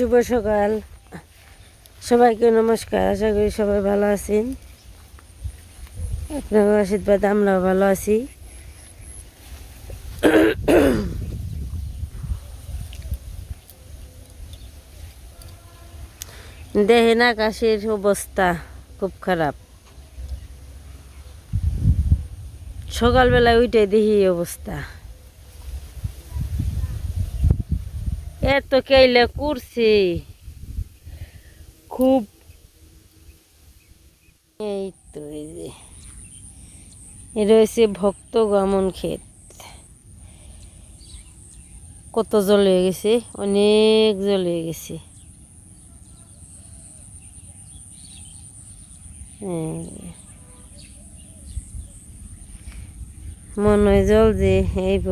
শুভ সকাল। সবাইকে নমস্কার, আশা করি সবাই ভালো আছেন। আপনার আশীর্বাদ আমরাও ভালো আছি। দেখেন আকাশের অবস্থা খুব খারাপ। সকালবেলায় ওইটাই এই অবস্থা। এত কেইলে করছে খুব এই তো এই যে। এ রয়েছে ভক্ত গমন ক্ষেত। কত জল হয়ে গেছে? অনেক জল হয়ে গেছে। মনে জল যে এইব।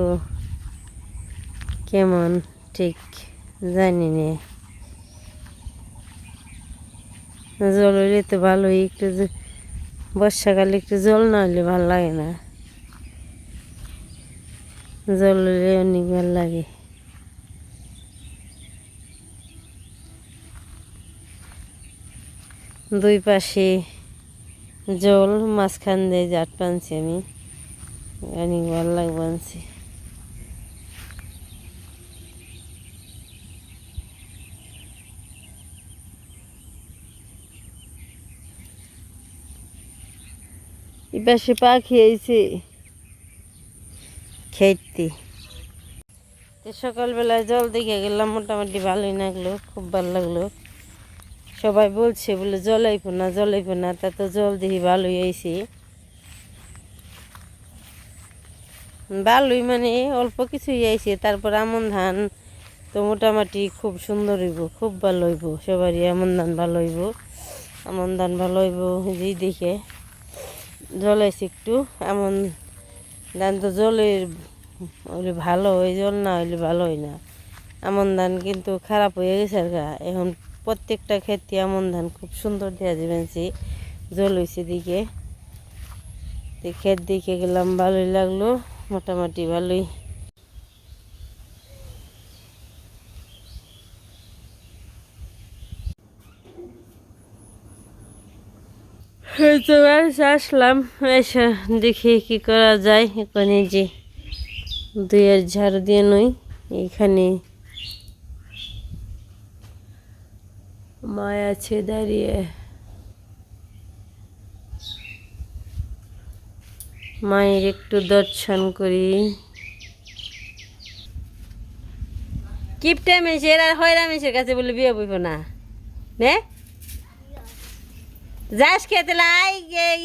কেমন? ঠিক, জানি না। জল হইলে তো ভালোই একটু বর্ষাকালে একটু জল না হলে ভালো লাগে না। জল হলে অনেক ভালো লাগে। দুই পাশে জল, মাঝখান দিয়ে জাট পানছি আমি। অনেক ভালো লাগবে আনছি। এপাশে পাখি আইছে খেতে তো সকালবেলায় জল দেখে গেলাম মোটামুটি ভালোই লাগল খুব ভালো লাগল। সবাই বলছে বলে জল আইব না জল আইব না তা তো জল দেখি ভালোই আইছে। ভালোই মানে অল্প কিছুই আইছে তারপর আমন ধান তো মোটামুটি খুব সুন্দর হইব খুব ভালো হইব সবারই আমন ধান ভালো হইব আমন ধান ভালো হইব যেই দেখে। জল আছে একটু। এমন ধান তো জলের হইলে ভালো হয় জল না হইলে ভালো হয় না। এমন ধান কিন্তু খারাপ হয়ে গেছে আর গা এখন প্রত্যেকটা ক্ষেত্রে এমন ধান খুব সুন্দর দেওয়া যাবেনছি জল হয়েছে দিকে। ক্ষেত দিকে গেলাম, ভালোই লাগল, মোটামুটি ভালোই। বাড়িতে আসলাম। এসে দেখি কি করা যায়। এখানে যে দুইয়ের ঝাড়ু দিয়ে নই এইখানে মায় আছে দাঁড়িয়ে। মায়ের একটু দর্শন করি। কিপটে মেসের আর হয়রা মেসের কাছে বলে বিয়ে বইব না। নে? যাস খেতে লাই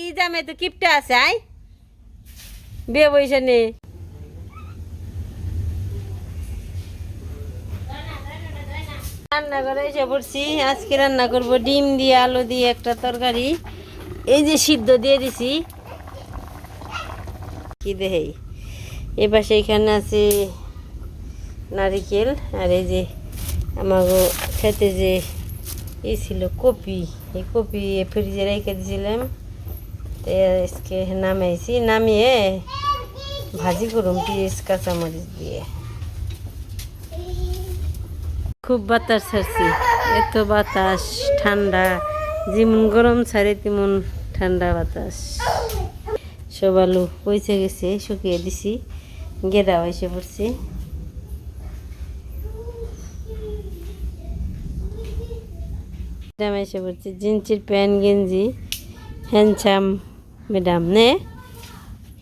ই জামে তো কিপটে আছে আই বিয়ে বইছে নে। রান্না করে এসে পড়ছি, আজকে রান্না করব ডিম দিয়ে, আলু দিয়ে একটা তরকারি। এই যে সিদ্ধ দিয়ে দিছি। কি দেহেই এ পাশে এখানে আছে নারিকেল, আর এই যে আমাকে খেতে যে এই ছিল কপি। এই কপি ফ্রিজে রেখে দিয়েছিলাম আজকে নামাইছি নামিয়ে ভাজি করুম পিস কাঁচামরিচ দিয়ে। খুব বাতাস ছাড়ছি, এত বাতাস, ঠান্ডা, যেমন গরম ছাড়ে তেমন ঠান্ডা বাতাস। সব আলু পয়সে গেছে, শুকিয়ে দিছি গেরা এসে পড়ছি। ম্যাডাম এসে পড়ছি জিন্সের প্যান্ট গেঞ্জি হ্যান্ডসাম ম্যাডাম নে।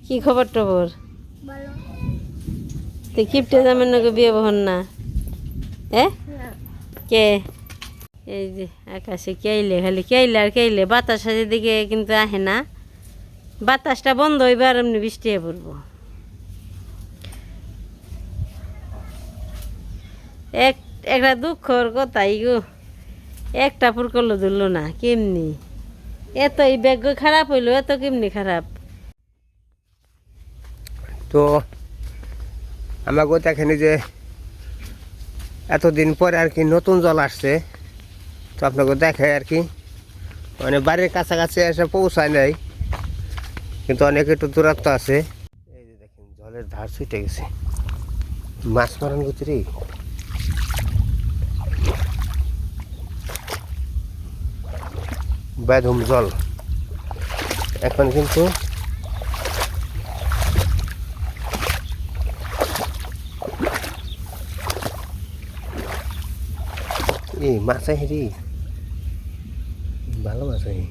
কি খবর টবর? তো কিপটে জামের নাকি বিয়ে বহন না? এ? কে? এই যে আকাশে কেইলে খালি কেইলে আর কেইলে বাতাস আছে দিকে কিন্তু আহে না। বাতাসটা বন্ধ হইবে আর এমনি বৃষ্টি হয়ে পড়ব। এক একটা দুঃখর কথাই গো। একটা ফুরকলো ধরলো না, কেমনি? এত এই ব্যাগ খারাপ হইল, এত কেমনি খারাপ? তো আমাকে দেখেনি যে এতদিন পরে আর কি নতুন জল আসছে, তো আপনাকে দেখে আর কি। মানে বাড়ির কাছাকাছি এসে পৌঁছায় নাই, কিন্তু অনেক একটু দূরত্ব আছে। এই যে দেখেন, জলের ধার ছুটে গেছে। মাছ মারান গতি বেদম জল। এখন কিন্তু এই মাছ রে ভালো মাছ আহে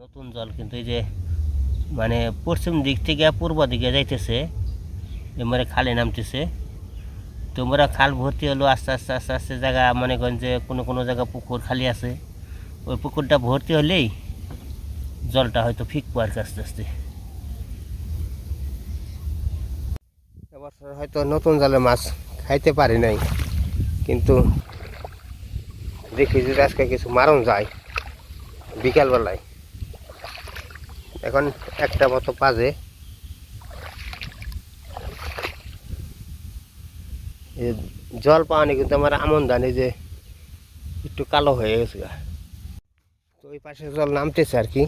নতুন জল কিন্তু এই যে মানে পশ্চিম দিক থেকে পূর্ব দিকে যাইতেছে এবারে খালে নামতেছে। তোমরা খাল ভর্তি হলো, আস্তে আস্তে আস্তে আস্তে জায়গা মনে করেন যে কোনো কোনো জায়গা পুকুর খালি আছে। ওই পুকুরটা ভর্তি হলেই জলটা হয়তো ফিকবো আর আস্তে আস্তে। এবছর হয়তো নতুন জালের মাছ খাইতে পারি নাই, কিন্তু দেখি যদি আজকে কিছু মারণ যায় বিকালবেলায়। এখন একটা মতো এই জল পাওয়ানি কিন্তু আমার আমন ধানে যে একটু কালো হয়ে গেছে। তো ওই পাশে জল নামতেছে আর কি।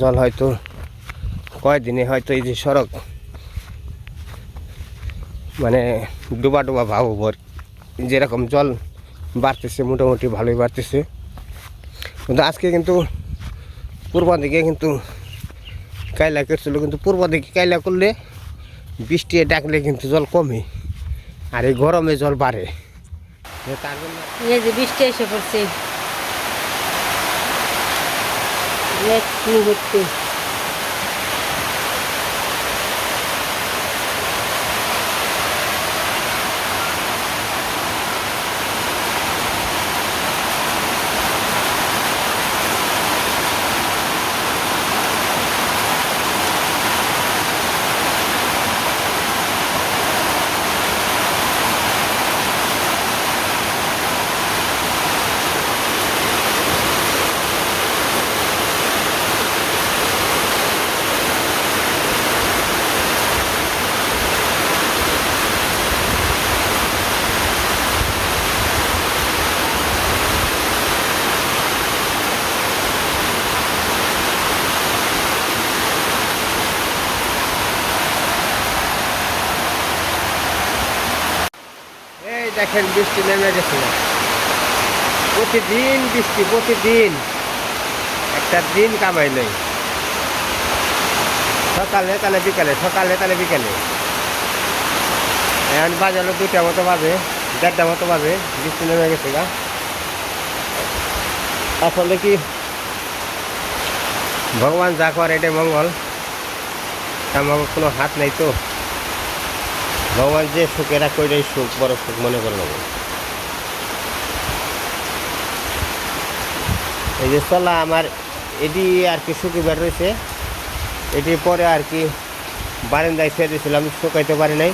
জল হয়তো কয়দিনে হয়তো এই যে সড়ক মানে ডুবা ডুবা ভাব ভর যেরকম জল বাড়তেছে, মোটামুটি ভালোই বাড়তেছে। কিন্তু আজকে কিন্তু পূর্ব দিকে কিন্তু কায়লা করছিল, কিন্তু পূর্ব দিকে কায়লা করলে বৃষ্টি ডাকলে কিন্তু জল কমে আর এই গরমে জল বাড়ে। যে বৃষ্টি এসে পড়ছে মুহূর্তে এই দেখেন বৃষ্টি নেমে গেছে। প্রতিদিন বৃষ্টি, প্রতিদিন। একটা দিন কামাই নেই। সকালে তাহলে বিকালে, সকালে তাহলে বিকালে। এখন বাজে হলো দুইটা মতো বাজে, দেড়টা মতো বাজে, বৃষ্টি নেমে গেছে গা। আসলে কি? ভগবান যা করে এটাই মঙ্গল। আমার কোনো হাত নেই তো। ভগবান যে সুখে রাখে ওইটাই সুখ, বড় সুখ মনে করে নেব। এই যে চলা, আমার এটি আর কি শুকিবার রয়েছে এটি পরে আর কি বারান্দায় ছেড়ে দিয়েছিলাম শুকাইতে পারি নাই।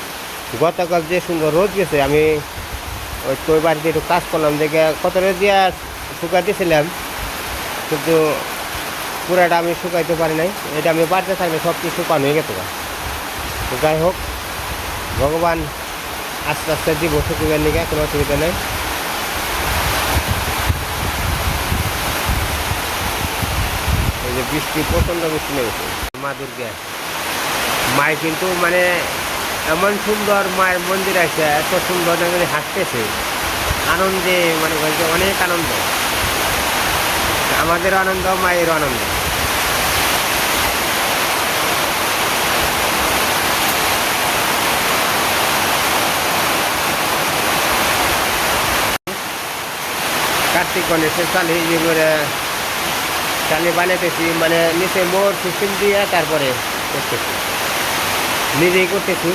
গতকাল যে সুন্দর রোদ গেছে, আমি ওই তোর বাড়িতে একটু কাজ করলাম, দেখে কত রোদ দিয়ে শুকাই দিয়েছিলাম, কিন্তু পুরাটা আমি শুকাইতে পারি নাই। এটা আমি বাড়িতে থাকলে সব কিছু শুকানো হয়ে গেছে যাই হোক ভগবান আস্তে আস্তে দিব শুকিবার নিকে? কোনো অসুবিধা নেই। এই যে বৃষ্টি, প্রচণ্ড বৃষ্টি নেমেছে। মা দুর্গা। মায় কিন্তু মানে এমন সুন্দর মায়ের মন্দির আছে, এত সুন্দর হাসতেছে আনন্দে মানে বলছে অনেক আনন্দ। আমাদের আনন্দ মায়ের আনন্দ। কার্তিক গণেশের চালি ইয়ে করে চালি বানাইতেছি মানে নিচে মোর সিস্টেম দিয়ে তারপরে করতেছি। নিজেই করতেছি।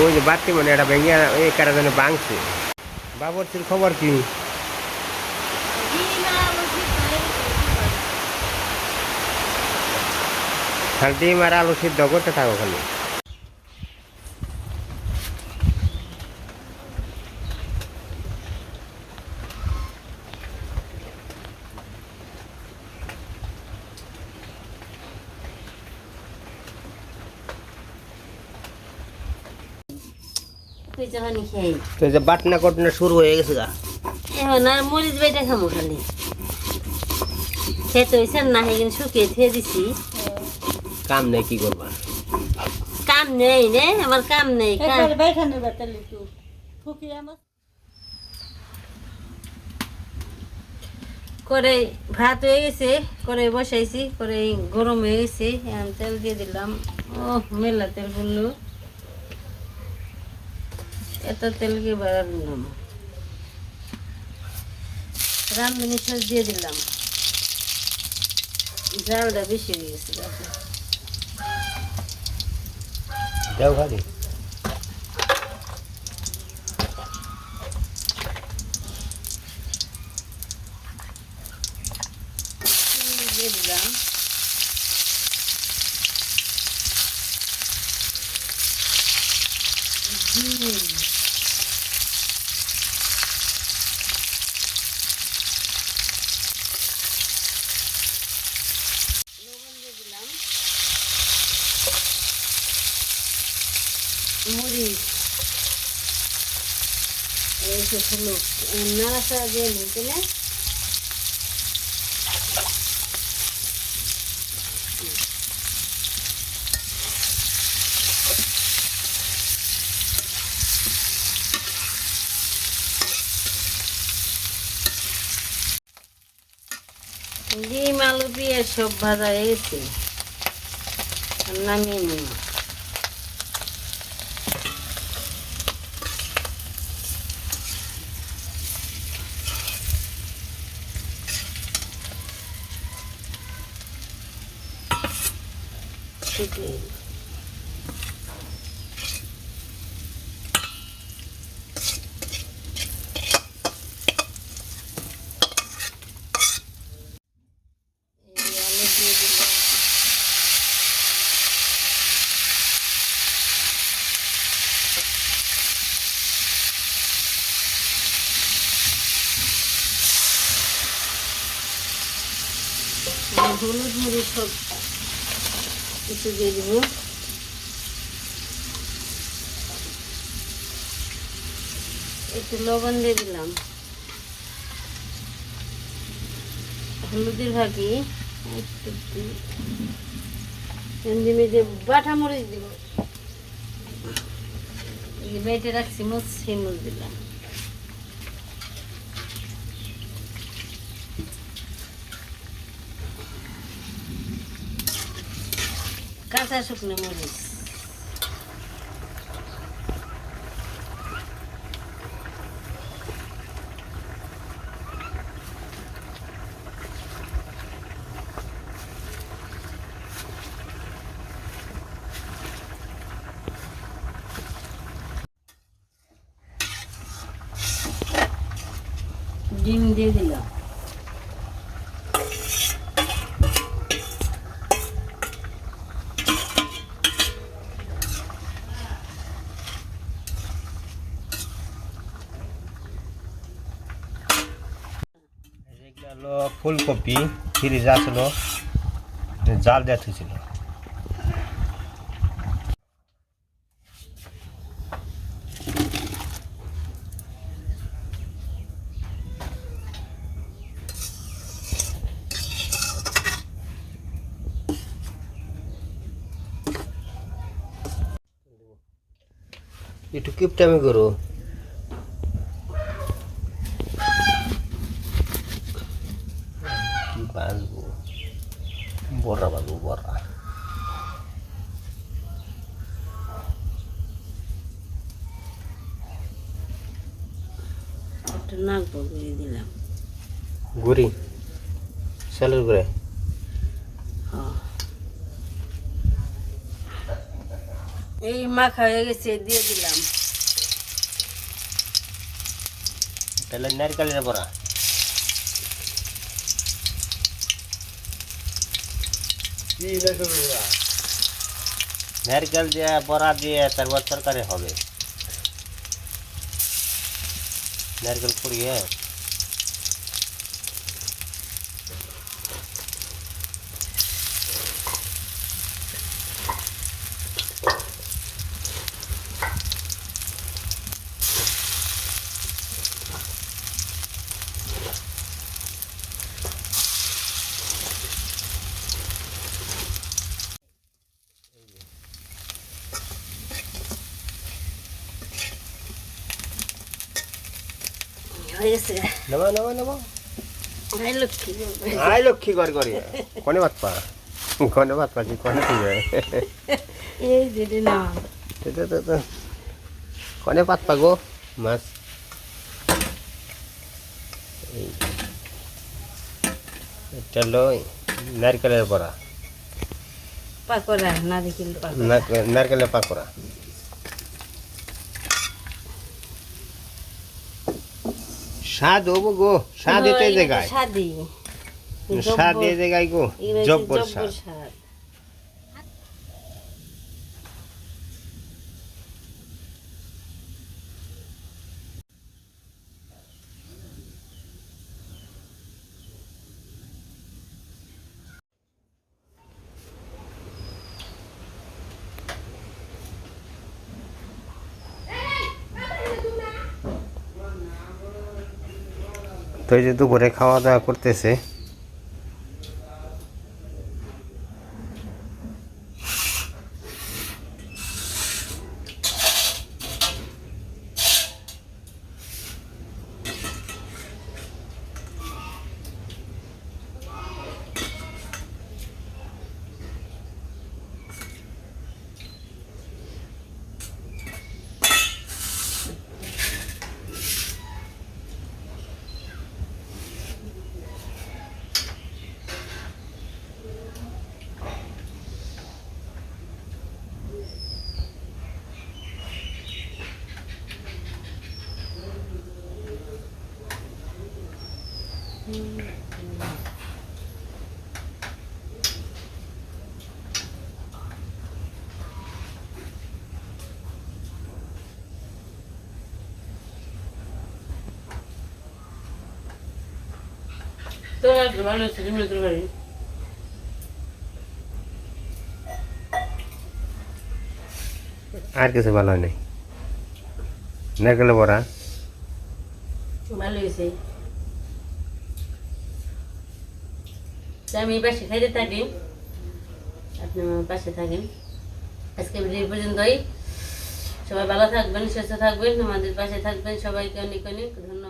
ওই যে বাড়তি মানে এটা ভেঙে এই কারা যেন ভাঙছে। বাবরচির খবর কি? খালি ডিম আর আলু সিদ্ধ করতে থাকো খালি। তো এই যে বাটনা কটনা শুরু হয়ে গেছে গা। এখন আর মরিচ বেটে খামো খালি। খেতে হয়েছে না এখন শুকিয়ে খেয়ে দিছি। কাম নেই কি করবা? কাম নেই নে আমার কাম নেই করে ভাত হয়ে গেছে করে বসাইছি করে গরম হয়ে গেছে এখন তেল দিয়ে দিলাম। ও মেলা তেল বলল এত তেলকে বাড়ালাম রান্ধনি সস দিয়ে দিলাম। জালটা বেশি হয়ে গেছে দেখো। দেও খালি চিনি দিয়ে দিলাম হুম লবণ দিয়ে দিলাম মরিচ যে হলুদ। নাড়াচাড়া দিয়ে না ডিম আলু দিয়ে সব ভাজা আর নামিয়ে নিব আলু দিয়ে আর হলুদ মরিচ সব কিছু দিয়ে দিব। একটু লবণ দিয়ে দিলাম। হলুদের ভাগি, একটু বাটা মরিচ দিব। বেটে রাখছি মুচ সেই দিলাম। কাঁচা শুকনো মরিচ। ডিম দিয়ে দিলাম এগুলো হলো ফুলকপি ফ্রিজ আসলো জাল দেওয়া হয়েছিল। একটু কিপটামি করো কি বাঁধবো বড়া বাঁধবো বড়া একটু নাক বগিয়ে দিলাম গুড়ি চালের গুঁড়ে হ্যাঁ। এই মাখা হয়ে গেছে দিয়ে দিলাম তাহলে নারকেলের বড়া নারকেল দিয়ে বড়া দিয়ে তারপর তরকারি হবে নারকেল পুড়িয়ে হয়ে গেছে নেবা নেবা নেবা। ভাই লক্ষ্মী। কর করি কনে ভাত পা? কনে ভাত পা কি কনে তো কনে পাত পা গো? মাছ। এটা হলো নারকেলের দেখিল পাকোড়া। নারকেলের পাকোড়া। স্বাদ হব গো স্বাদ এতে জায়গায় স্বাদি এ জায়গায় গো জব্বর স্বাদ স্বাদ তো এই যে দুপুরে খাওয়া দাওয়া করতেছে তো ভালো আছে তুমি তো বাড়ি আর কিছু ভালো হয় নাই বড়া। ভালো হয়েছে। আমি পাশে খাইতে থাকি। আপনি আমার পাশে থাকেন। আজকে ভিডিও পর্যন্তই। সবাই ভালো থাকবেন সুস্থ থাকবেন আমাদের পাশে থাকবেন। সবাইকে অনেক অনেক ধন্যবাদ।